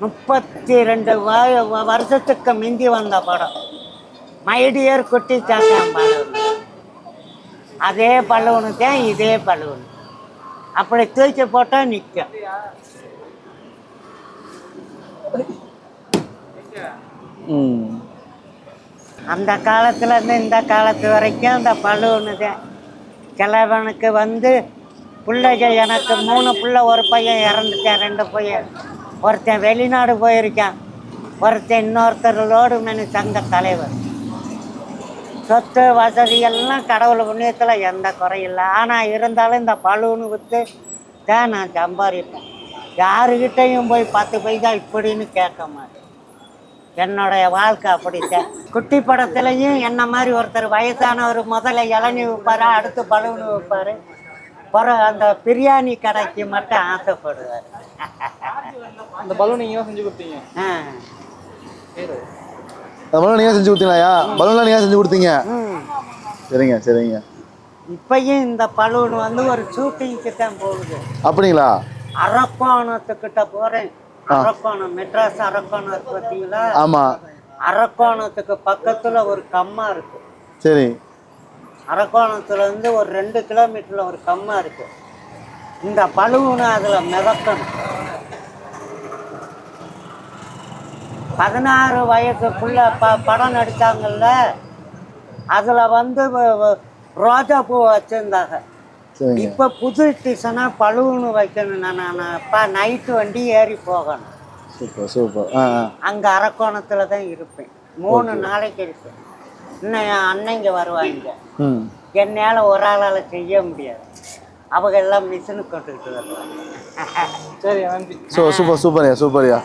முப்பத்தி ரெண்டு வருஷத்துக்கு மிந்தி வந்த படம். மைடியர் குட்டி சாத்தான் பலூன் அதே பலூனு தான் இதே பலூன். அப்படி தூக்கி போட்டால் நிற்கும் அந்த காலத்துல இருந்து இந்த காலத்து வரைக்கும் அந்த பலூனு தான். கிழவனுக்கு வந்து பிள்ளைங்க எனக்கு மூணு பிள்ளை ஒரு பையன் இறந்துட்டேன் ரெண்டு பையன். ஒருத்தன் வெளிநாடு போயிருக்கான். ஒருத்தன் இன்னொருத்தர் லோடு சங்க தலைவர். சொத்து வசதி எல்லாம் கடவுள் புண்ணியத்தில் எந்த குறையில்லை ஆனால் இருந்தாலும் இந்த பலூனு விற்று தான் நான் சம்பாதிப்பேன். யாருக்கிட்டையும் போய் பத்து பைசா இப்படின்னு கேட்க மாட்டேன். என்னுடைய வாழ்க்கை அப்படித்தான். குட்டி படத்துலையும் என்ன மாதிரி ஒருத்தர் வயசானவர் முதல்ல இளநீ விற்பாரு அடுத்து பலூனு வைப்பார். பிறகு அந்த பிரியாணி கடைக்கு மட்டும் ஆசைப்படுவார். அந்த பலூன் செஞ்சு கொடுத்தீங்க? ஆ. அந்த பலூன் நீங்கள் செஞ்சு பலூன்லாம் நீங்கள் செஞ்சு கொடுத்தீங்க. சரிங்க சரிங்க. இப்பயும் இந்த பலூன் வந்து ஒரு ஷூட்டிங்க்கு தான் போகுது. அப்படிங்களா? அரக்கோணத்துக்கிட்ட போகிறேன் அரக்கோணம் மெட்ராஸ் அரக்கோணம் இருக்கு பார்த்தீங்களா ஆமாம் அரக்கோணத்துக்கு பக்கத்தில் ஒரு கம்மா இருக்கு. சரி. அரக்கோணத்துல இருந்து ஒரு ரெண்டு கிலோமீட்டர்ல ஒரு கம்மா இருக்கு. இந்த பழுவுன்னு அதுல மிதக்கணும். பதினாறு வயசுக்குள்ள ப படம் நடிச்சாங்கல்ல அதுல வந்து ரோஜா பூ வச்சிருந்தாங்க. இப்ப புது டிசனா பழுவுன்னு வைக்கணும் நான் அப்பா நைட்டு வண்டி ஏறி போகணும். Super super. அங்க அரக்கோணத்துல தான் இருப்பேன். மூணு நாளைக்கு இருப்பேன். இன்னும் என் அன்னைங்க வருவாங்க. ம். என்னால் ஒரு ஆளால் செய்ய முடியாது. அவங்க எல்லாம் மிஷினு கொண்டுக்கிட்டு வருவாங்க. சரி நன்றி. சூ சூப்பர் சூப்பர்யா சூப்பர்யா.